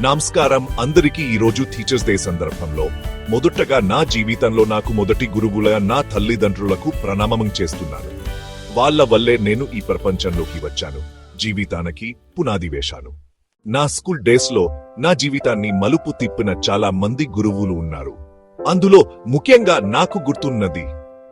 నమస్కారం అందరికీ ఈరోజు టీచర్స్ డే సందర్భంలో. మొదటగా నా జీవితంలో నాకు మొదటి గురువుల నా తల్లిదండ్రులకు ప్రణామం చేస్తున్నాను. వాళ్ళ వల్లే నేను ఈ ప్రపంచంలోకి వచ్చాను. జీవితానికి పునాది వేశాను. నా స్కూల్ డేస్లో నా జీవితాన్ని మలుపు తిప్పిన చాలా మంది గురువులు ఉన్నారు. అందులో ముఖ్యంగా నాకు గుర్తున్నది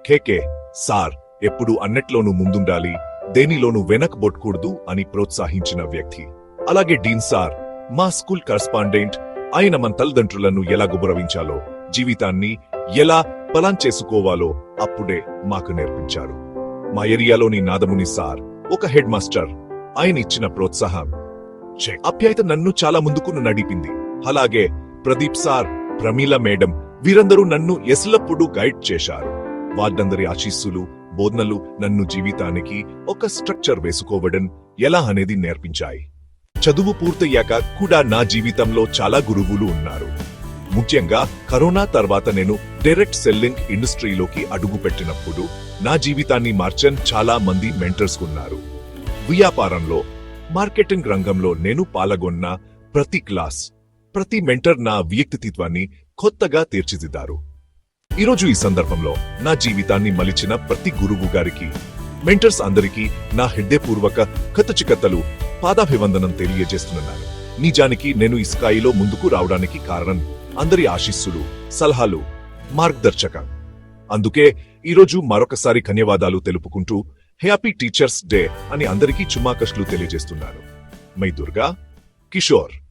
కేకే సార్ ఎప్పుడు అన్నిట్లోనూ ముందుండాలి దేనిలోనూ వెనకబొట్టకూడదు అని ప్రోత్సహించిన వ్యక్తి. అలాగే డీన్ సార్ మా స్కూల్ కరస్పాండెంట్ ఆయన మన తల్లిదండ్రులను ఎలా గౌరవించాలో జీవితాన్ని ఎలా పలాన్ చేసుకోవాలో అప్పుడే మాకు నేర్పించారు. మా ఏరియాలోని నాదముని సార్ ఒక హెడ్ మాస్టర్ ఆయన ఇచ్చిన ప్రోత్సాహం. ఛే, ఆప్యాయత నన్ను చాలా ముందుకు నడిపింది. అలాగే ప్రదీప్ సార్ ప్రమీల మేడం వీరందరూ నన్ను ఎల్లప్పుడూ గైడ్ చేశారు. వారందరి ఆశీస్సులు బోధనలు నన్ను జీవితానికి ఒక స్ట్రక్చర్ వేసుకోవడం ఎలా అనేది నేర్పించాయి. చదువు పూర్తయ్యాక కూడా నా జీవితంలో చాలా గురువులు ఉన్నారు. ముఖ్యంగా కరోనా తర్వాత నేను డైరెక్ట్ సెల్లింగ్ ఇండస్ట్రీలోకి అడుగుపెట్టినప్పుడు నా జీవితాన్ని మార్చన్ చాలా మంది మెంటర్స్ ఉన్నారు. వ్యాపారంలో మార్కెటింగ్ రంగంలో నేను పాల్గొన్న ప్రతి క్లాస్ ప్రతి మెంటర్ నా వ్యక్తిత్వాన్ని కొత్తగా తీర్చిదిద్దారు. ఈరోజు ఈ సందర్భంలో నా జీవితాన్ని మలిచిన ప్రతి గురువు గారికి మెంటర్స్ అందరికీ నా హృదయపూర్వక కథచికత్తలు పాదాభివందనం తెలియజేస్తున్నారు. నిజానికి నేను ఈ స్థాయిలో ముందుకు రావడానికి కారణం అందరి ఆశీస్సులు సలహాలు మార్గదర్శకం. అందుకే ఈరోజు మరొకసారి ధన్యవాదాలు తెలుపుకుంటూ హ్యాపీ టీచర్స్ డే అని అందరికీ చుమాకష్లు తెలియజేస్తున్నారు. మై దుర్గా కిషోర్.